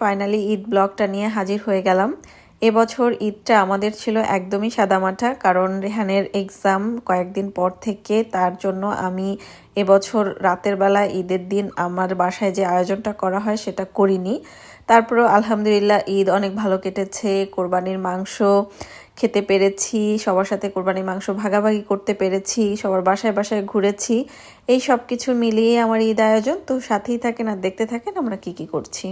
Finally Eid ব্লগটা নিয়ে হাজির হয়ে গেলাম। এবছর ঈদটা আমাদের ছিল একদমই সাদামাঠা কারণ রেহানের এক্সাম কয়েকদিন পর থেকে, তার জন্য আমি এবছর রাতের বেলা ঈদের দিন আমার বাসায় যে আয়োজনটা করা হয় সেটা করিনি। তারপরেও আলহামদুলিল্লাহ ঈদ অনেক ভালো কেটেছে, কোরবানির মাংস খেতে পেরেছি, সবার সাথে কোরবানির মাংস ভাগাভাগি করতে পেরেছি, সবার বাসায় বাসায় ঘুরেছি। এই সব কিছু মিলিয়ে আমার ঈদ আয়োজন, তো সাথেই থাকেন আর দেখতে থাকেন আমরা কি কি করছি।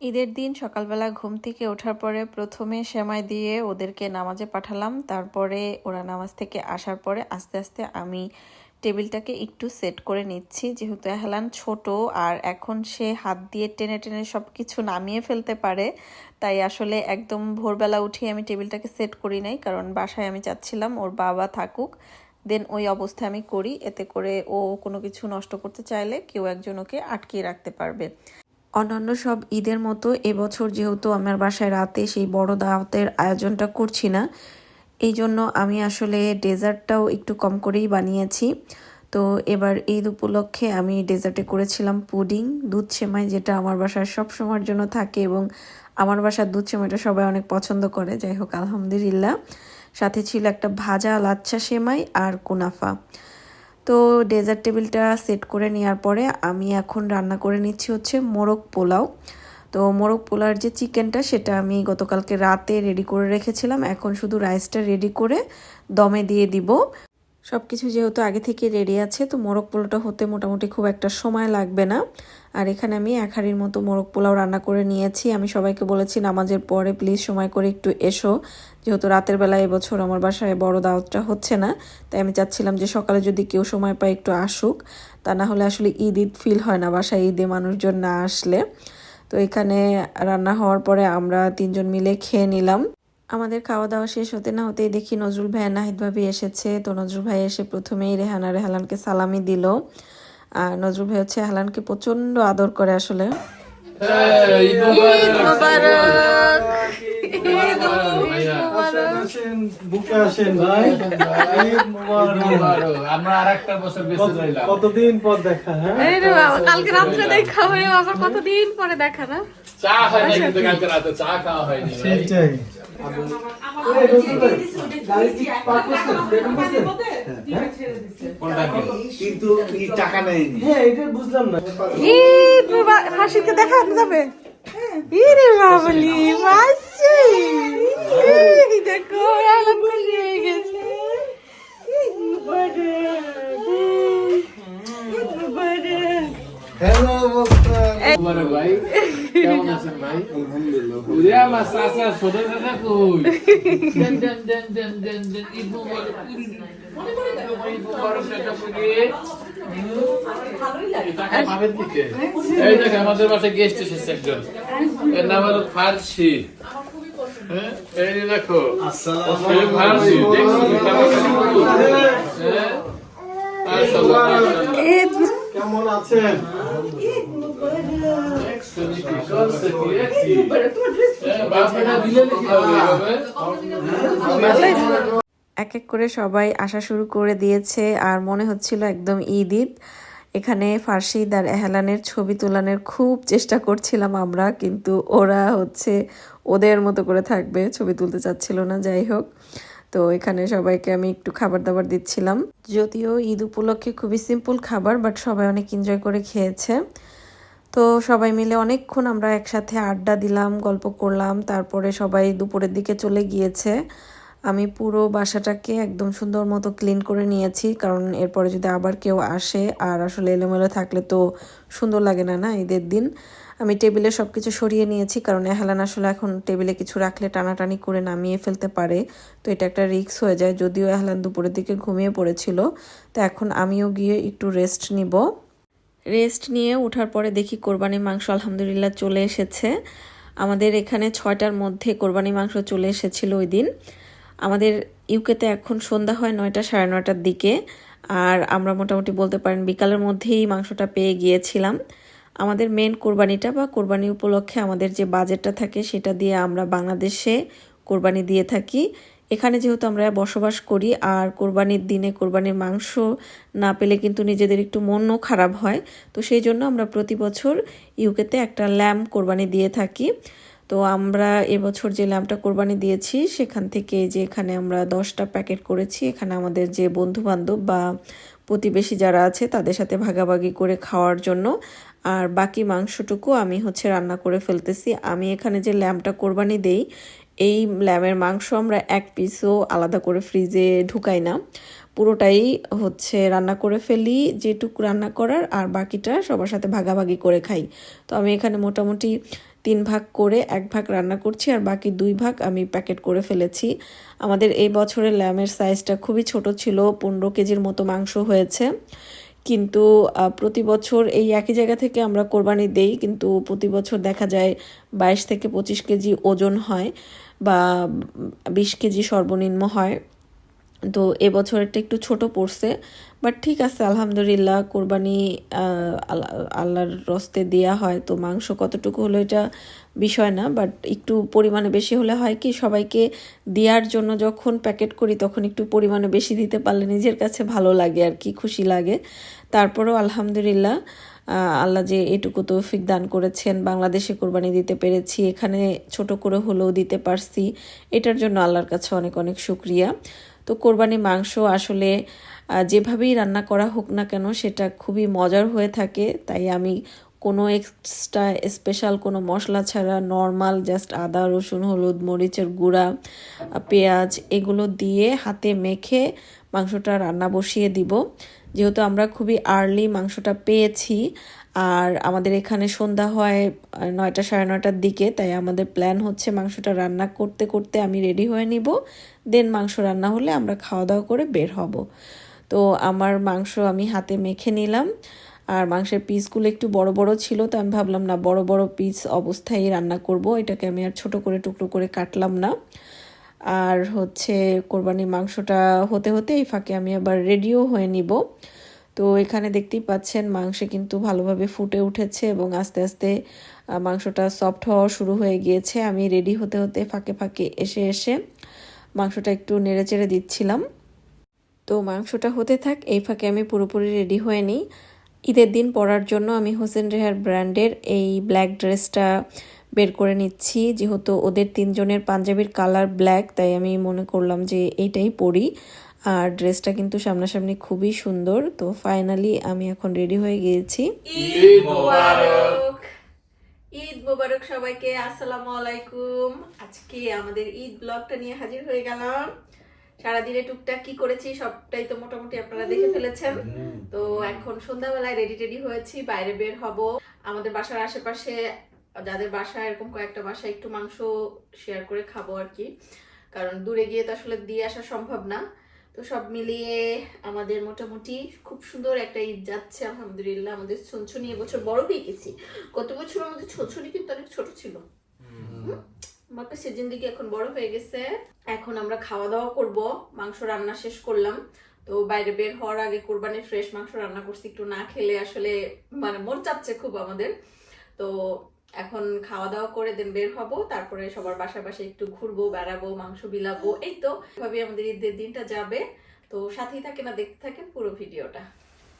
ঈদের দিন সকালবেলা ঘুম থেকে ওঠার পরে প্রথমে সেমাই দিয়ে ওদেরকে নামাজে পাঠালাম। তারপরে ওরা নামাজ থেকে আসার পরে আস্তে আস্তে আমি টেবিলটাকে একটু সেট করে নিচ্ছি। যেহেতু এহলান ছোট আর এখন সে হাত দিয়ে টেনে টেনে সব কিছু নামিয়ে ফেলতে পারে, তাই আসলে একদম ভোরবেলা উঠে আমি টেবিলটাকে সেট করি নাই, কারণ বাসায় আমি চাচ্ছিলাম ওর বাবা থাকুক। দেন ওই অবস্থায় আমি করি, এতে করে ও কোনো কিছু নষ্ট করতে চাইলে কেউ একজন ওকে আটকিয়ে রাখতে পারবে। অন্যান্য সব ঈদের মতো এবছর যেহেতু আমার বাসায় রাতে সেই বড় দাওয়াতের আয়োজনটা করছি না, এই জন্য আমি আসলে ডেজার্টটাও একটু কম করেই বানিয়েছি। তো এবার ঈদ উপলক্ষে আমি ডেজার্টে করেছিলাম পুডিং, দুধ সেমাই যেটা আমার বাসায় সব সময়ের জন্য থাকে এবং আমার বাসার দুধ সেমাইটা সবাই অনেক পছন্দ করে। যাই হোক, আলহামদুলিল্লাহ। সাথে ছিল একটা ভাজা লাচ্ছা সেমাই আর কুনাফা। তো ডেজার্ট টেবিলটা সেট করে নেওয়ার পরে আমি এখন রান্না করে নিচ্ছি হচ্ছে মোরগ পোলাও। তো মোরগ পোলার যে চিকেনটা সেটা আমি গতকালকে রাতে রেডি করে রেখেছিলাম। এখন শুধু রাইসটা রেডি করে দমে দিয়ে দিব। সব কিছু যেহেতু আগে থেকে রেডি আছে, তো মোরগ পোলাওটা হতে মোটামুটি খুব একটা সময় লাগবে না। আর এখানে আমি এক হাঁড়ির মতো মোরগ পোলাও রান্না করে নিয়েছি। আমি সবাইকে বলেছি, নামাজের পরে প্লিজ সময় করে একটু এসো। যেহেতু রাতের বেলা এবছর আমার বাসায় বড় দাওয়াতটা হচ্ছে না, তাই আমি চাচ্ছিলাম যে সকালে যদি কেউ সময় পায় একটু আসুক। তা না হলে আসলে ঈদ ঈদ ফিল হয় না বাসায় ঈদে মানুষজন না আসলে। তো এখানে রান্না হওয়ার পরে আমরা তিনজন মিলে খেয়ে নিলাম। আমাদের খাওয়া দাওয়া শেষ হতে না হতেই দেখি নজরুল ভাই নাহিদ ভাবি এসেছে। তো নজরুল ভাই এসে প্রথমেই রেহানা রেহালানকে সালামি দিল। আর নজরুল ভাই হচ্ছে হেলানকে প্রচণ্ড আদর করে আসলে। আসেন আসেন বুকে আসেন ভাই ঈদ মুবারক। আমরা আরেকটা বছর বেঁচে যাইলাম কতদিন পর দেখা হ্যাঁ? এই রে বাবা, কালকে রাত্রে দেখা হয়ে আবার কতদিন পরে দেখা না? চা হয় না কিন্তু কালকে রাতে চা খাওয়া হয়নি কিন্তু টাকা নেয়নি। হ্যাঁ এটা বুঝলাম না। হাসিকে দেখা যাবে? ইরে বাবলি মাসি দেখো খুশি হয়ে গেছে। হ্যালো ভাই। কেমন আছেন ভাই? ওরে আমার চাচা ছোট চাচা কই? দেন দেন দেন দেন দেন দেন ঈদ মুবারক উরি, ঈদ মুবারক চাচা কই এই টাকা পাবেন এই দেখ আমাদের বাসায় গেস্ট এসেছে একজন। এর নাম হলো ফার্সি। হ্যাঁ? এই এক এক করে সবাই আসা শুরু করে দিয়েছে আর মনে হচ্ছিল একদম ঈদ। ঈদ এখানে ফার্সিদ আর এহলানের ছবি তোলানোর খুব চেষ্টা করছিলাম আমরা, কিন্তু ওরা হচ্ছে ওদের মতো করে থাকবে, ছবি তুলতে চাচ্ছিল না, যাই হোক। তো এখানে সবাইকে আমি একটু খাবার দাবার দিচ্ছিলাম। যদিও ঈদ উপলক্ষে খুবই সিম্পল খাবার বাট সবাই অনেক এনজয় করে খেয়েছে। তো সবাই মিলে অনেকক্ষণ আমরা একসাথে আড্ডা দিলাম, গল্প করলাম, তারপরে সবাই দুপুরের দিকে চলে গিয়েছে। আমি পুরো বাসাটাকে একদম সুন্দর মতো ক্লিন করে নিয়েছি, কারণ এরপরে যদি আবার কেউ আসে আর আসলে এলোমেলো থাকলে তো সুন্দর লাগে না না, ঈদের দিন। আমি টেবিলে সব কিছু সরিয়ে নিয়েছি, কারণ এহালান আসলে এখন টেবিলে কিছু রাখলে টানাটানি করে নামিয়ে ফেলতে পারে, তো এটা একটা রিস্ক হয়ে যায়। যদিও এহালান দুপুরের দিকে ঘুমিয়ে পড়েছিল, তো এখন আমিও গিয়ে একটু রেস্ট নিব। রেস্ট নিয়ে ওঠার পরে দেখি কোরবানি মাংস আলহামদুলিল্লাহ চলে এসেছে। আমাদের এখানে ছয়টার মধ্যে কোরবানি মাংস চলে এসেছিল ওই দিন। আমাদের ইউকেতে এখন সন্ধ্যা হয় নয়টা, সাড়ে নয়টার দিকে। আর আমরা মোটামুটি বলতে পারেন বিকালের মধ্যেই মাংসটা পেয়ে গিয়েছিলাম। আমাদের মেন কোরবানিটা বা কোরবানি উপলক্ষে আমাদের যে বাজেটটা থাকে সেটা দিয়ে আমরা বাংলাদেশে কোরবানি দিয়ে থাকি। এখানে যেহেতু আমরা বসবাস করি, আর কোরবানির দিনে কোরবানির মাংস না পেলে কিন্তু নিজেদের একটু মনও খারাপ হয়। তো সেই জন্য আমরা প্রতি বছর ইউকেতে একটা ল্যাম্প কোরবানি দিয়ে থাকি। তো আমরা এবছর যে ল্যাম্পটা কোরবানি দিয়েছি, সেখান থেকে যে এখানে আমরা দশটা প্যাকেট করেছি। এখানে আমাদের যে বন্ধু বান্ধব বা প্রতিবেশী যারা আছে, তাদের সাথে ভাগাভাগি করে খাওয়ার জন্য। আর বাকি মাংসটুকু আমি হচ্ছে রান্না করে ফেলতেছি। আমি এখানে যে ল্যাম্পটা কোরবানি দেই এই ল্যামের মাংস আমরা এক পিসও আলাদা করে ফ্রিজে ঢুকাই না। পুরোটাই হচ্ছে রান্না করে ফেলি, যেটুকু রান্না করার, আর বাকিটা সবার সাথে ভাগাভাগি করে খাই। তো আমি এখানে মোটামুটি তিন ভাগ করে এক ভাগ রান্না করছি, আর বাকি দুই ভাগ আমি প্যাকেট করে ফেলেছি। আমাদের এই বছরের ল্যামের সাইজটা খুবই ছোট ছিল, পনেরো কেজির মতো মাংস হয়েছে। কিন্তু প্রতি বছর এই একই জায়গা থেকে আমরা কোরবানি দেই, কিন্তু প্রতি বছর দেখা যায় বাইশ থেকে পঁচিশ কেজি ওজন হয় বা বিশ কেজি সর্বনিম্ন হয়। তো এবছরেরটা একটু ছোট পড়ছে বাট ঠিক আছে, আলহামদুলিল্লাহ, কোরবানি আল্লাহর রস্তে দেয়া হয়। তো মাংস কতটুকু হলো এটা বিষয় না বাট একটু পরিমাণে বেশি হলে হয় কি সবাইকে দেওয়ার জন্য যখন প্যাকেট করি তখন একটু পরিমাণে বেশি দিতে পারলে নিজের কাছে ভালো লাগে আর কি, খুশি লাগে। তারপরেও আলহামদুলিল্লাহ আল্লাহ যে এটুকু তৌফিক দান করেছেন, বাংলাদেশে কোরবানি দিতে পেরেছি, এখানে ছোট করে হলেও দিতে পারছি, এটার জন্য আল্লাহর কাছে অনেক অনেক শুক্রিয়া। তো কোরবানি মাংস আসলে যেভাবেই রান্না করা হোক না কেন সেটা খুবই মজার হয়ে থাকে, তাই আমি কোনো এক্সট্রা স্পেশাল কোনো মশলা ছাড়া নর্মাল জাস্ট আদা, রসুন, হলুদ, মরিচের গুঁড়া পেঁয়াজ এগুলো দিয়ে হাতে মেখে মাংসটা রান্না বসিয়ে দিব। যেহেতু আমরা খুবই আর্লি মাংসটা পেয়েছি আর আমাদের এখানে সন্ধ্যা হয় নয়টা সাড়ে নয়টার দিকে, তাই আমাদের প্ল্যান হচ্ছে মাংসটা রান্না করতে করতে আমি রেডি হয়ে নিব। দেন মাংস রান্না হলে আমরা খাওয়া দাওয়া করে বের হব। তো আমার মাংস আমি হাতে মেখে নিলাম। আর মাংসের পিসগুলো একটু বড় বড় ছিল, তো আমি ভাবলাম, না, বড় বড় পিস অবস্থায় রান্না করব, এটাকে আমি আর ছোট করে টুকরো করে কাটলাম না। আর হচ্ছে কোরবানির মাংসটা হতে হতে এই ফাঁকে আমি আবার রেডিও হয়ে নিব। তো এখানে দেখতেই পাচ্ছেন, মাংসে কিন্তু ভালোভাবে ফুটে উঠেছে এবং আস্তে আস্তে মাংসটা সফট হওয়া শুরু হয়ে গিয়েছে। আমি রেডি হতে হতে ফাঁকে ফাঁকে এসে এসে মাংসটা একটু নেড়ে চেড়ে দিচ্ছিলাম। তো মাংসটা হতে থাক, এই ফাঁকে আমি পুরোপুরি রেডি হয়ে নিই। ঈদের দিন পরার জন্য আমি হোসেন রেহার ব্র্যান্ডের এই ব্ল্যাক ড্রেসটা বের করে নিচ্ছি। যেহেতু ওদের তিনজনের পাঞ্জাবির কালার ব্ল্যাক, তাই আমি মনে করলাম যে এইটাই পরি। আর ড্রেসটা কিন্তু সামনাসামনি খুবই সুন্দর। তো ফাইনালি আমি এখন রেডি হয়ে গিয়েছি। ঈদ মোবারক সবাইকে, আসসালামু আলাইকুম। আজকে আমাদের ঈদ ব্লগটা নিয়ে হাজির হয়ে গেলাম। সারাদিনে টুকটাক কি করেছি সবটাই তো মোটামুটি আপনারা দেখে ফেলেছেন। তো এখন সন্ধ্যাবেলায় রেডি টেডি হয়েছি বাইরে বের হব। আমাদের বাসার আশেপাশে যাদের বাসা এরকম কয়েকটা বাসা একটু মাংস শেয়ার করে খাব আর কি। কারণ দূরে গিয়ে তো আসলে দিয়ে আসা সম্ভব না। তো সব মিলিয়ে আমাদের মোটামুটি খুব সুন্দর একটা ঈদ যাচ্ছে আলহামদুলিল্লাহ। আমাদের ছনছনি এবছর বড় হয়ে গেছি। গত বছর আমাদের ছনছনি কিন্তু অনেক ছোট ছিল। বাকি সেদিন দিকে এখন বড় হয়ে গেছে। এখন আমরা খাওয়া দাওয়া করব, মাংস রান্না শেষ করলাম। তো বাইরে বের হওয়ার আগে কোরবানির ফ্রেশ মাংস রান্না করছি, একটু না খেলে আসলে মানে মন চাচ্ছে খুব আমাদের। তো এখন খাওয়া দাওয়া করে দেন বের হব, তারপরে সবার বাসায় বাসায় একটু ঘুরবো, বেড়াবো, মাংস বিলাবো, এই তো। এভাবে আমাদের ঈদের দিনটা যাবে। তো সাথেই থাকেন না দেখতে থাকেন পুরো ভিডিওটা।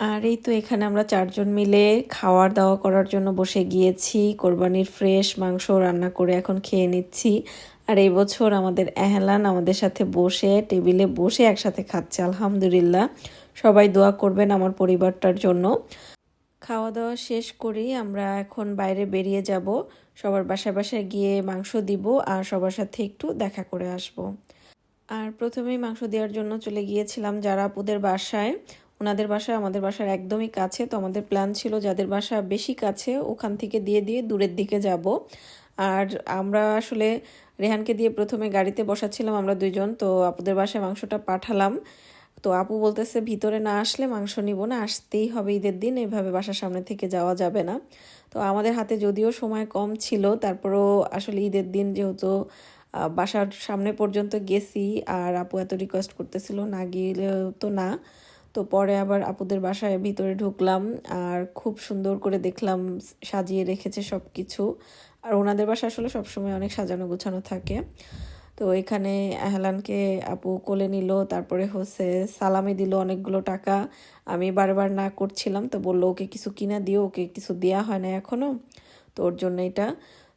আর এই তো এখানে আমরা চারজন মিলে খাওয়ার দাওয়া করার জন্য বসে গিয়েছি, কোরবানির ফ্রেশ মাংস রান্না করে এখন খেয়ে নিচ্ছি। আর এই বছর আমাদের এহলান আমাদের সাথে বসে, টেবিলে বসে একসাথে খাচ্ছে, আলহামদুলিল্লাহ। সবাই দোয়া করবেন আমার পরিবারটার জন্য। খাওয়া দাওয়া শেষ করেই আমরা এখন বাইরে বেরিয়ে যাব। সবার বাসায় বাসায় গিয়ে মাংস দিব আর সবার সাথে একটু দেখা করে আসব। আর প্রথমেই মাংস দেওয়ার জন্য চলে গিয়েছিলাম যারা আপুদের বাসায়। ওনাদের বাসা আমাদের বাসার একদমই কাছে। তো আমাদের প্ল্যান ছিল যাদের বাসা বেশি কাছে, ওখান থেকে দিয়ে দিয়ে দূরের দিকে যাব। আর আমরা আসলে রেহানকে দিয়ে প্রথমে গাড়িতে বসাচ্ছিলাম আমরা দুইজন। তো আপুদের বাসায় মাংসটা পাঠালাম। তো আপু বলতেছে, ভিতরে না আসলে মাংস নিব না, আসতেই হবে ঈদের দিন এইভাবে বাসার সামনে থেকে যাওয়া যাবে না। তো আমাদের হাতে যদিও সময় কম ছিল, তারপরও আসলে ঈদের দিন যেহেতু বাসার সামনে পর্যন্ত গেছি, আর আপু এত রিকোয়েস্ট করতেছিল, না গেলেও তো না। তো পরে আবার আপুদের বাসায় ভিতরে ঢুকলাম আর খুব সুন্দর করে দেখলাম সাজিয়ে রেখেছে সব কিছু আর ওনাদের বাসা আসলে সবসময় অনেক সাজানো গোছানো থাকে। তো এখানে আহলানকে আপু কোলে নিল, তারপরে হচ্ছে সালামি দিল অনেকগুলো টাকা। আমি বারবার না করছিলাম, তো বলল, ওকে কিছু কিনা দিও, ওকে কিছু দেওয়া হয় না এখনও তো ওর জন্য এটা।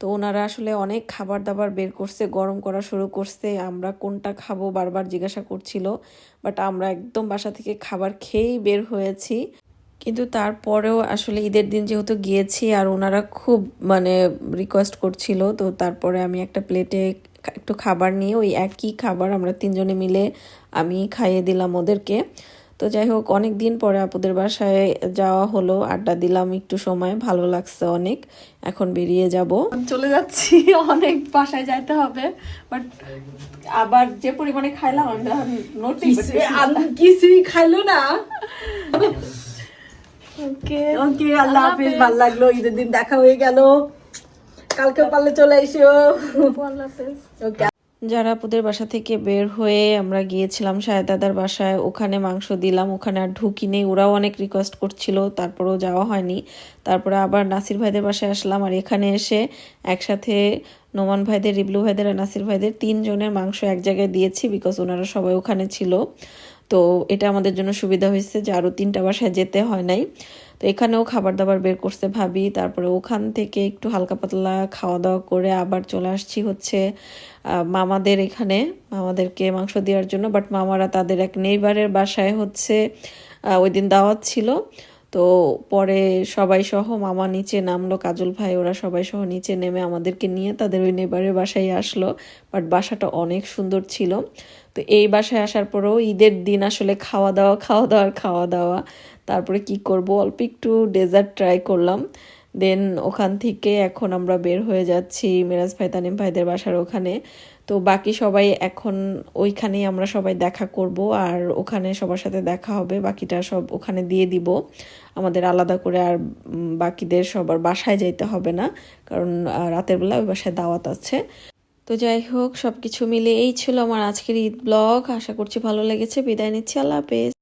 তো ওনারা আসলে অনেক খাবার দাবার বের করছে, গরম করা শুরু করছে। আমরা কোনটা খাব বারবার জিজ্ঞাসা করছিল বাট আমরা একদম বাসা থেকে খাবার খেয়েই বের হয়েছি। কিন্তু তারপরেও আসলে ঈদের দিন যেহেতু গিয়েছি আর ওনারা খুব মানে রিকোয়েস্ট করছিল, তো তারপরে আমি একটা প্লেটে একটু খাবার নিয়ে ওই একই খাবার আমরা তিনজনে মিলে আমি খাইয়ে দিলাম ওদেরকে। তো যাই হোক অনেক দিন পরে আপুদের বাসায় যাওয়া হলো আড্ডা দিলাম একটু সময় ভালো লাগছে অনেক। এখন বেরিয়ে যাব। চলে যাচ্ছি অনেক বাসায় যাইতে হবে বাট আবার যে পরিমাণে খাইলাম নোটিস কিছুই খাইলো না। ওকে। ওকে আল্লাহ হাফিজ ভালো লাগল ঈদের দিন দেখা হয়ে গেল। কালকে পারলে চলে এসো ওকে যারা আপুদের বাসা থেকে বের হয়ে আমরা গিয়েছিলাম সাহেদ দাদার বাসায়, ওখানে মাংস দিলাম, ওখানে আর ঢুকি নেই। ওরাও অনেক রিকোয়েস্ট করছিল, তারপরেও যাওয়া হয়নি। তারপরে আবার নাসির ভাইদের বাসায় আসলাম আর এখানে এসে একসাথে নোমান ভাইদের, রিবলু ভাইদের আর নাসির ভাইদের তিনজনের মাংস এক জায়গায় দিয়েছি বিকজ ওনারা সবাই ওখানে ছিল। তো এটা আমাদের জন্য সুবিধা হয়েছে যে আরও তিনটা বাসায় যেতে হয় নাই। তো এখানেও খাবার দাবার বের করতে ভাবি। তারপরে ওখান থেকে একটু হালকা পাতলা খাওয়া দাওয়া করে আবার চলে আসছি হচ্ছে মামাদের এখানে। মামাদেরকে মাংস দেওয়ার জন্য বাট মামারা তাদের এক নেইবারের বাসায় হচ্ছে ওই দিন দাওয়াত ছিল। তো পরে সবাই সহ মামা নিচে নামলো, কাজল ভাই ওরা সবাই সহ নিচে নেমে আমাদেরকে নিয়ে তাদের ওই নেবারের বাসায় আসলো। বাট বাসাটা অনেক সুন্দর ছিল। তো এই বাসায় আসার পরেও ঈদের দিন আসলে খাওয়া দাওয়া, খাওয়া দাওয়ার খাওয়া দাওয়া। তারপরে কি করব? অল্প একটু ডেজার্ট ট্রাই করলাম। দেন ওখান থেকে এখন আমরা বের হয়ে যাচ্ছি মিরাজ ভাই, তানিম ভাইদের বাসার ওখানে। তো বাকি সবাই এখন ওইখানেই আমরা সবাই দেখা করব আর ওখানে সবার সাথে দেখা হবে। বাকিটা সব ওখানে দিয়ে দিব। আমাদের আলাদা করে আর বাকিদের সবার বাসায় যাইতে হবে না। কারণ রাতের বেলা ওই বাসায় দাওয়াত আছে। তো যাই হোক সব কিছু মিলে এই ছিল আমার আজকের ঈদ ব্লগ। আশা করছি ভালো লেগেছে। বিদায় নিচ্ছি। আল্লাহ হাফেজ।